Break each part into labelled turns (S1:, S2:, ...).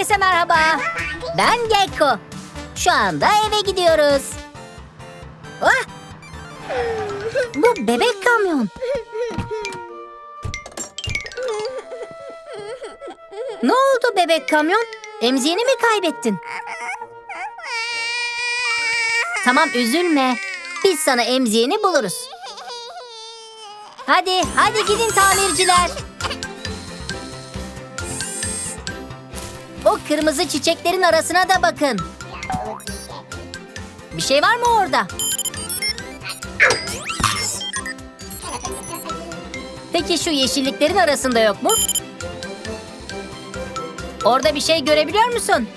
S1: Herkese merhaba. Ben Gekko. Şu anda eve gidiyoruz. Ah! Bu bebek kamyon. Ne oldu bebek kamyon? Emziğini mi kaybettin? Tamam üzülme. Biz sana emziğini buluruz. Hadi, hadi gidin tamirciler. O kırmızı çiçeklerin arasına da bakın. Bir şey var mı orada? Peki şu yeşilliklerin arasında yok mu? Orada bir şey görebiliyor musun?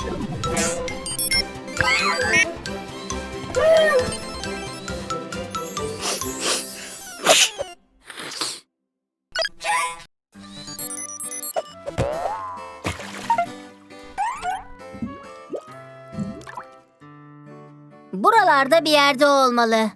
S1: Buralarda bir yerde olmalı.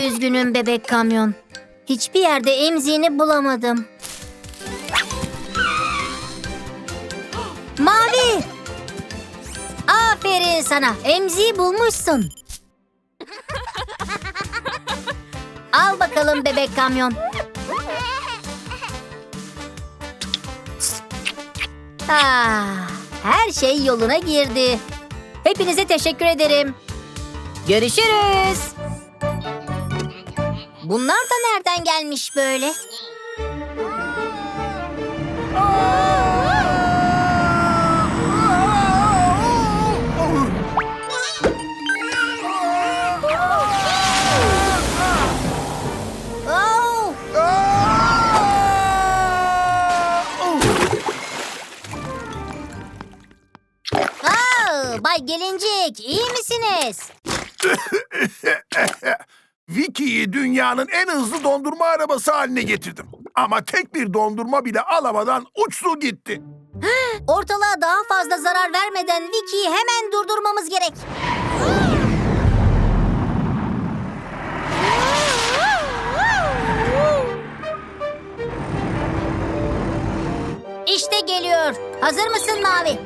S1: Üzgünüm bebek kamyon. Hiçbir yerde emziğini bulamadım. Mavi! Aferin sana. Emziği bulmuşsun. Al bakalım bebek kamyon. Ah, her şey yoluna girdi. Hepinize teşekkür ederim. Görüşürüz. Bunlar da nereden gelmiş böyle? Bay Gelincik, iyi misiniz?
S2: Vicky'yi dünyanın en hızlı dondurma arabası haline getirdim. Ama tek bir dondurma bile alamadan uçtu gitti.
S1: Ortalığa daha fazla zarar vermeden Vicky'yi hemen durdurmamız gerek. İşte geliyor. Hazır mısın Mavi?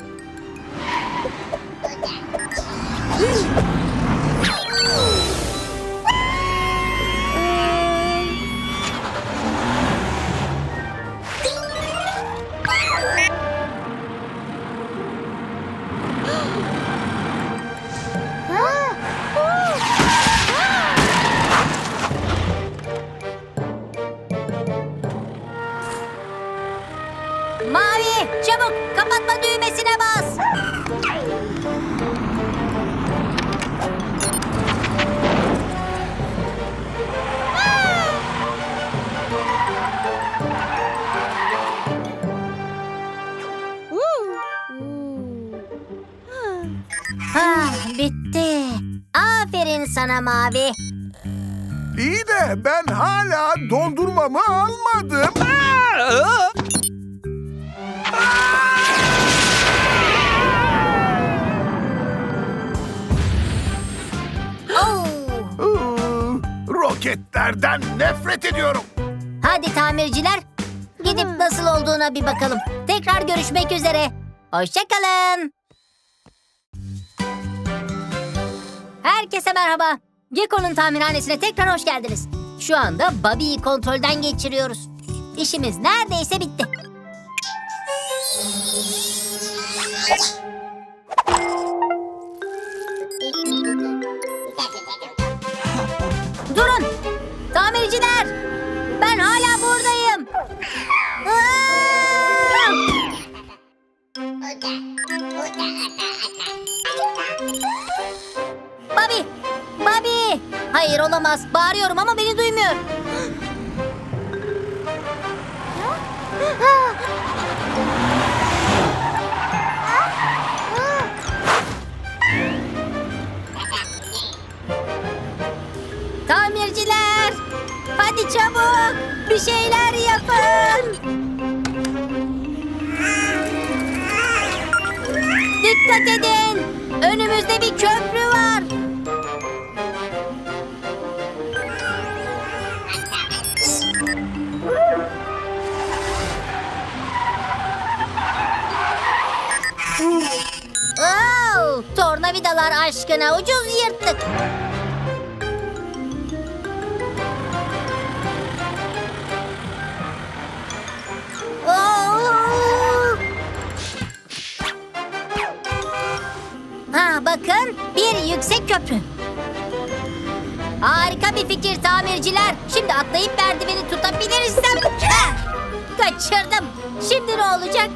S1: Ah, bitti. Aferin sana Mavi.
S2: İyi de ben hala dondurmamı almadım.
S1: Oh.
S2: Iı, Roketlerden nefret ediyorum.
S1: Hadi tamirciler, gidip nasıl olduğuna bir bakalım. Tekrar görüşmek üzere. Hoşçakalın. Herkese merhaba. Gekko'nun tamirhanesine tekrar hoş geldiniz. Şu anda Bobby'yi kontrolden geçiriyoruz. İşimiz neredeyse bitti. olamaz. Bağırıyorum ama beni duymuyor. Tamirciler! Hadi çabuk! Bir şeyler yapın! Dikkat edin! Önümüzde bir köprü var. Tornavidalar aşkına ucuz yırttık. Oo! Ha bakın bir yüksek köprü. Harika bir fikir tamirciler. Şimdi atlayıp merdiveni tutabilirsem. Kaçırdım. Şimdi ne olacak?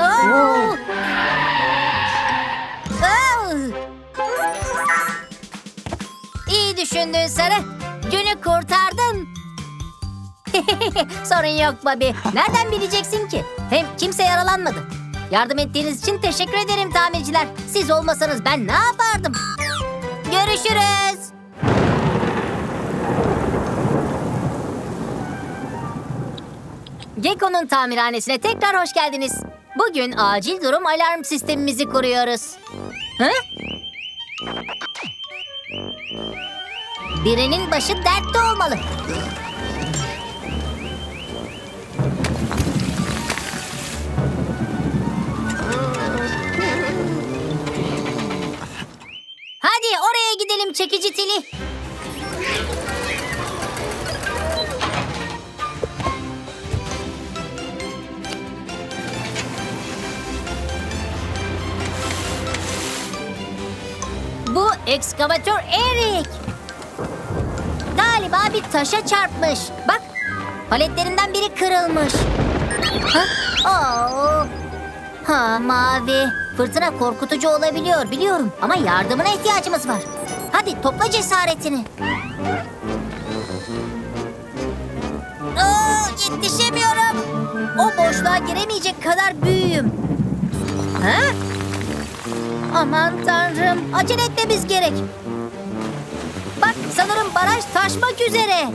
S1: Oo! Düşündün Sarı. Günü kurtardın. Sorun yok Bobby. Nereden bileceksin ki? Hem kimse yaralanmadı. Yardım ettiğiniz için teşekkür ederim tamirciler. Siz olmasanız ben ne yapardım? Görüşürüz. Gekko'nun tamirhanesine tekrar hoş geldiniz. Bugün acil durum alarm sistemimizi kuruyoruz. Hı? Birinin başı dertte olmalı. Hadi oraya gidelim çekici tili. Bu ekskavatör Erik. Galiba bir taşa çarpmış. Bak, paletlerinden biri kırılmış. Ha? Oo. Ha mavi. Fırtına korkutucu olabiliyor biliyorum ama yardımına ihtiyacımız var. Hadi topla cesaretini. Aa, yetişemiyorum. O boşluğa giremeyecek kadar büyüğüm. Ha? Aman tanrım acele etmemiz gerek. Sanırım baraj taşmak üzere.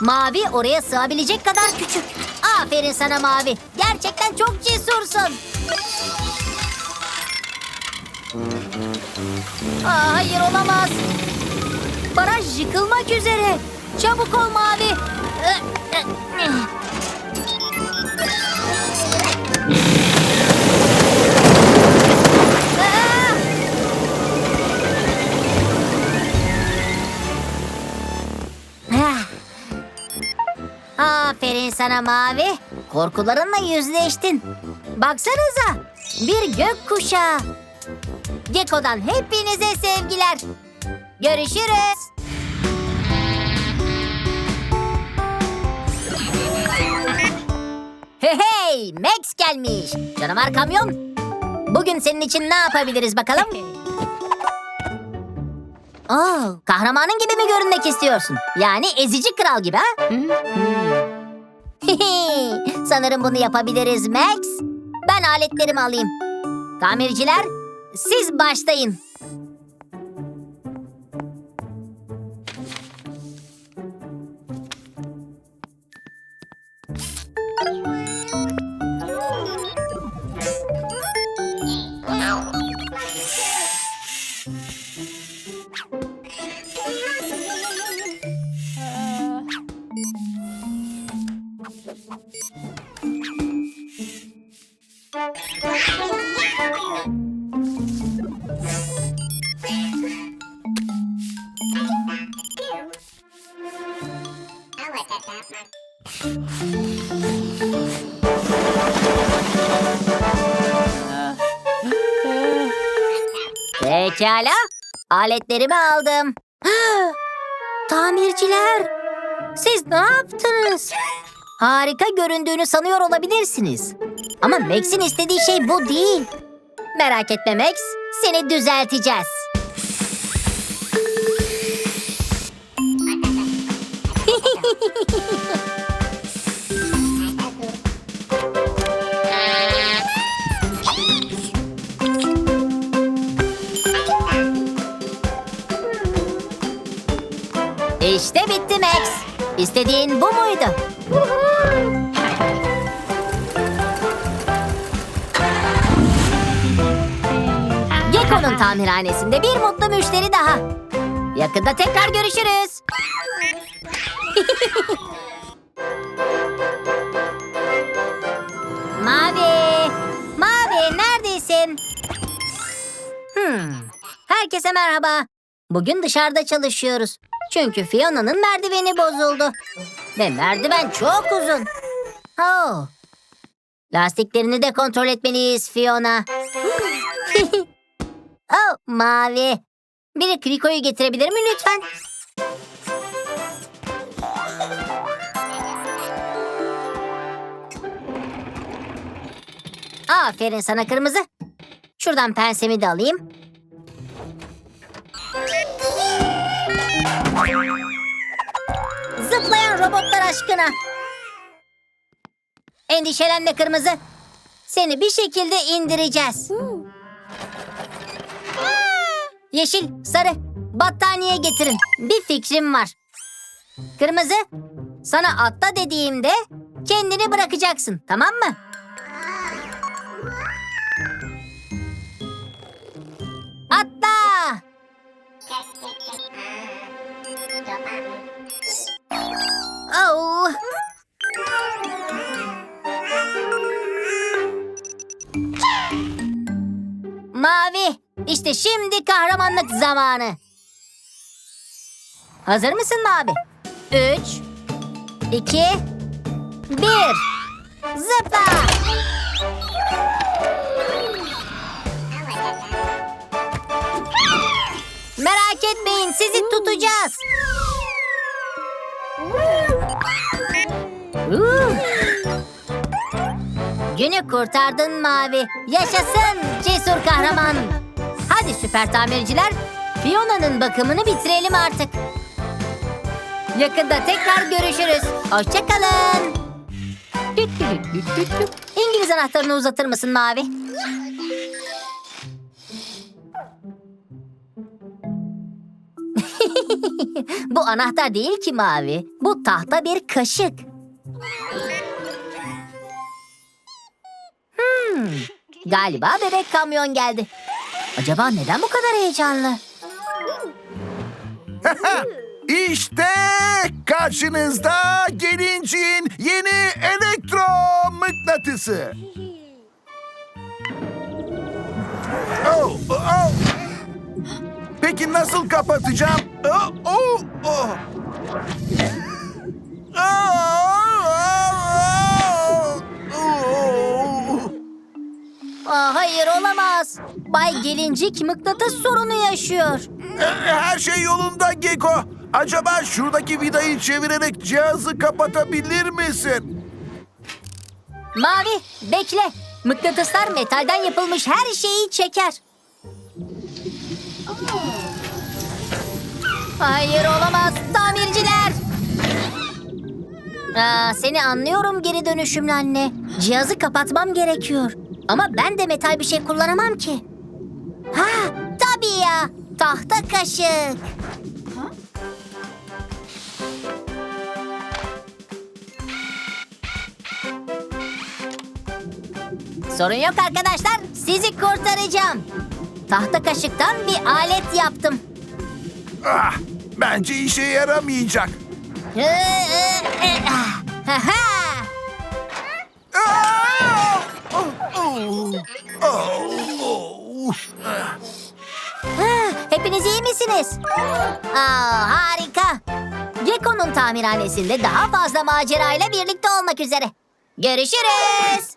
S1: Mavi oraya sığabilecek kadar küçük. Aferin sana Mavi. Gerçekten çok cesursun. Aa, hayır olamaz. Baraj yıkılmak üzere. Çabuk ol Mavi. Aferin sana Mavi. Korkularınla yüzleştin. Baksanıza bir gök kuşağı. Gekko'dan hepinize sevgiler. Görüşürüz. Hey hey Max gelmiş. Canavar kamyon. Bugün senin için ne yapabiliriz bakalım? Oo, kahramanın gibi mi görünmek istiyorsun? Yani ezici kral gibi ha? Sanırım bunu yapabiliriz Max. Ben aletlerimi alayım. Tamirciler, siz başlayın. Aletlerimi aldım. Tamirciler, siz ne yaptınız? Harika göründüğünü sanıyor olabilirsiniz. Ama Max'in istediği şey bu değil. Merak etme Max, seni düzelteceğiz. İstediğin bu muydu? Gekko'nun tamirhanesinde bir mutlu müşteri daha. Yakında tekrar görüşürüz. Mavi, Mavi neredesin? Hmm. Herkese merhaba. Bugün dışarıda çalışıyoruz. Çünkü Fiona'nın merdiveni bozuldu. Ve merdiven çok uzun. Oh. Lastiklerini de kontrol etmeliyiz Fiona. oh, mavi. Biri Kriko'yu getirebilir mi lütfen? Aferin sana kırmızı. Şuradan pensemi de alayım. Robotlar aşkına. Endişelenme kırmızı. Seni bir şekilde indireceğiz. Yeşil, sarı, battaniye getirin. Bir fikrim var. Kırmızı, sana atla dediğimde kendini bırakacaksın, tamam mı? Atla! İşte şimdi kahramanlık zamanı. Hazır mısın Mavi? Üç, iki, bir. Zıpla! Merak etmeyin, sizi tutacağız. Günü kurtardın Mavi. Yaşasın cesur kahraman. Hadi süper tamirciler, Fiona'nın bakımını bitirelim artık. Yakında tekrar görüşürüz. Hoşçakalın. İngiliz anahtarını uzatır mısın Mavi? Bu anahtar değil ki Mavi. Bu tahta bir kaşık. Hmm, galiba bebek kamyon geldi. Acaba neden bu kadar heyecanlı?
S2: İşte karşınızda gelincin yeni elektro mıknatısı. Oh, oh. Peki nasıl kapatacağım? Oh, oh, oh. Ah,
S1: Aa, hayır olamaz. Bay Gelincik mıknatıs sorunu yaşıyor.
S2: E, Her şey yolunda Geko. Acaba şuradaki vidayı çevirerek cihazı kapatabilir misin?
S1: Mavi bekle. Mıknatıslar metalden yapılmış her şeyi çeker. Hayır olamaz tamirciler. Aa, seni anlıyorum geri dönüşümlü anne. Cihazı kapatmam gerekiyor. Ama ben de metal bir şey kullanamam ki. Ha tabii ya. Tahta kaşık. Sorun yok arkadaşlar. Sizi kurtaracağım. Tahta kaşıktan bir alet yaptım.
S2: Ah, bence işe yaramayacak.
S1: Hı, hı, hı, ah. Ha, misiniz? Aa, harika. Gekko'nun tamirhanesinde daha fazla macerayla birlikte olmak üzere. Görüşürüz.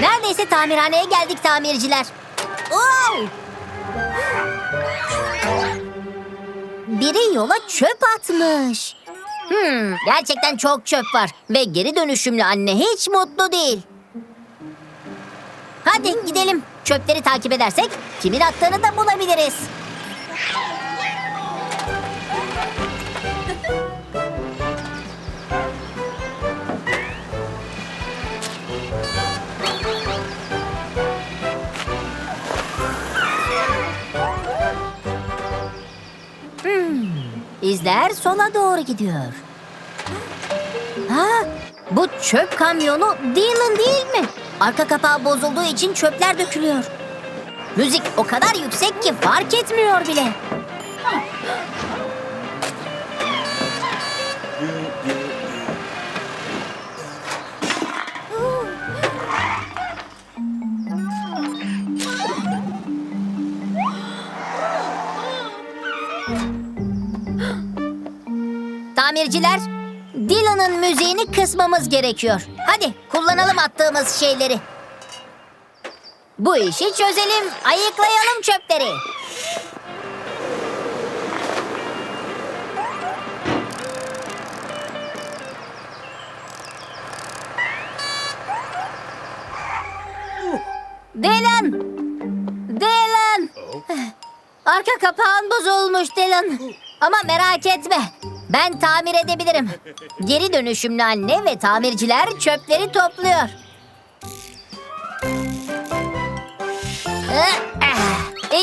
S1: Neredeyse tamirhaneye geldik tamirciler. Oo! Biri yola çöp atmış. Hmm, gerçekten çok çöp var ve geri dönüşümlü anne hiç mutlu değil. Hadi gidelim. Çöpleri takip edersek kimin attığını da bulabiliriz. izler sola doğru gidiyor. Ha, bu çöp kamyonu Dylan değil mi? Arka kapağı bozulduğu için çöpler dökülüyor. Müzik o kadar yüksek ki fark etmiyor bile. Tamirciler, Dylan'ın müziğini kısmamız gerekiyor. Hadi kullanalım attığımız şeyleri. Bu işi çözelim, ayıklayalım çöpleri. Dylan! Dylan! Arka kapağın bozulmuş Dylan. Ama merak etme. Ben tamir edebilirim. Geri dönüşümlü anne ve tamirciler çöpleri topluyor.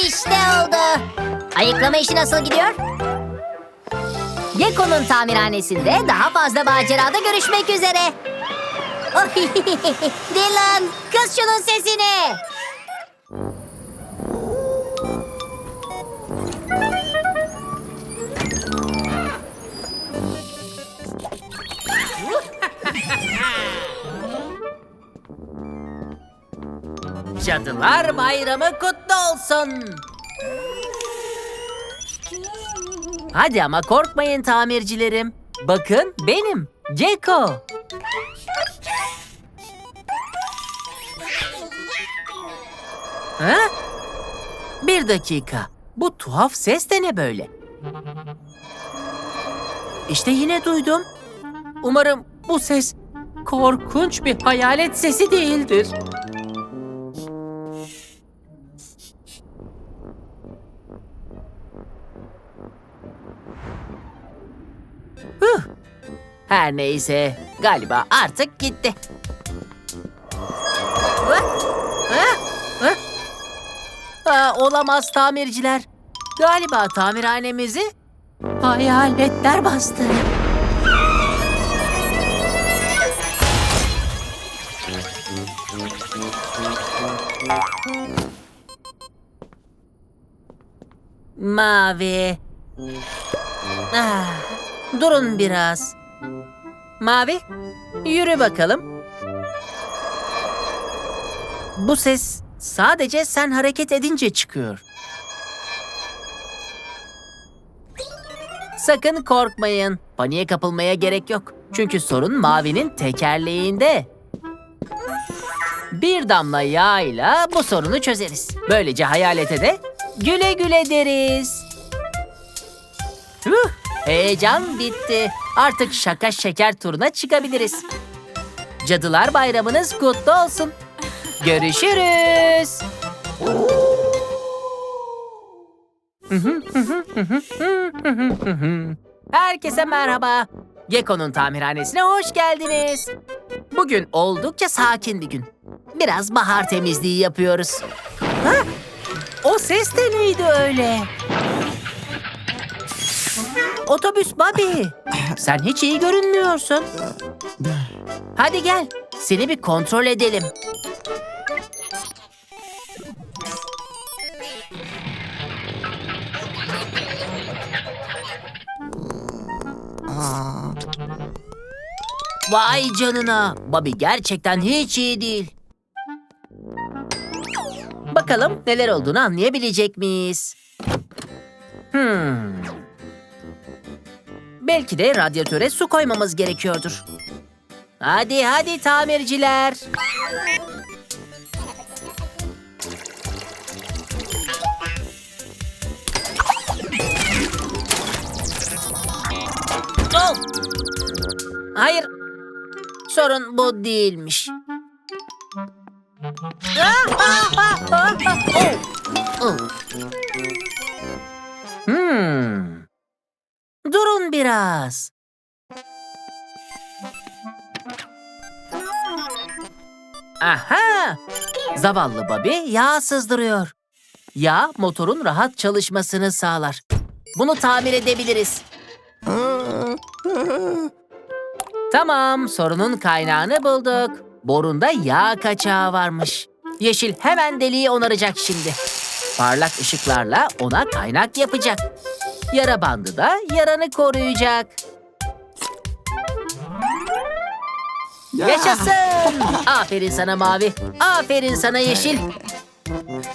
S1: İşte oldu. Ayıklama işi nasıl gidiyor? Gekko'nun tamirhanesinde daha fazla macerada görüşmek üzere. Dylan, kız şunun sesini.
S3: Cadılar Bayramı kutlu olsun. Hadi ama korkmayın tamircilerim. Bakın benim Gecko. Ha? Bir dakika. Bu tuhaf ses de ne böyle? İşte yine duydum. Umarım bu ses korkunç bir hayalet sesi değildir. Huh. Her neyse galiba artık gitti. Hı? Hı? Hı? Aa, olamaz tamirciler. Galiba tamirhanemizi hayaletler bastı. Mavi. Ah, durun biraz. Mavi, yürü bakalım. Bu ses sadece sen hareket edince çıkıyor. Sakın korkmayın. Paniğe kapılmaya gerek yok. Çünkü sorun Mavi'nin tekerleğinde. Bir damla yağıyla bu sorunu çözeriz. Böylece hayalete de güle güle deriz. Huh, heyecan bitti. Artık şaka şeker turuna çıkabiliriz. Cadılar Bayramınız kutlu olsun. Görüşürüz. Herkese merhaba. Gekko'nun tamirhanesine hoş geldiniz. Bugün oldukça sakin bir gün. Biraz bahar temizliği yapıyoruz. Ha? O ses de neydi öyle? Otobüs Bobby. Sen hiç iyi görünmüyorsun. Hadi gel. Seni bir kontrol edelim. Vay canına. Bobby gerçekten hiç iyi değil. Bakalım neler olduğunu anlayabilecek miyiz? Hmm. Belki de radyatöre su koymamız gerekiyordur. Hadi hadi tamirciler. Oh! Hayır. Sorun bu değilmiş. Oh. Hmm. Biraz. Aha! Zavallı Bobby yağ sızdırıyor. Yağ motorun rahat çalışmasını sağlar. Bunu tamir edebiliriz. Tamam, sorunun kaynağını bulduk. Borunda yağ kaçağı varmış. Yeşil hemen deliği onaracak şimdi. Parlak ışıklarla ona kaynak yapacak. Yara bandı da yaranı koruyacak. Yaşasın! Aferin sana Mavi. Aferin sana Yeşil.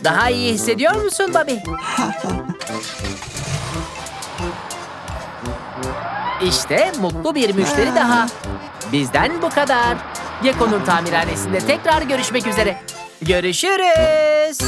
S3: Daha iyi hissediyor musun Bobby? İşte mutlu bir müşteri daha. Bizden bu kadar. Geko'nun tamirhanesinde tekrar görüşmek üzere. Görüşürüz.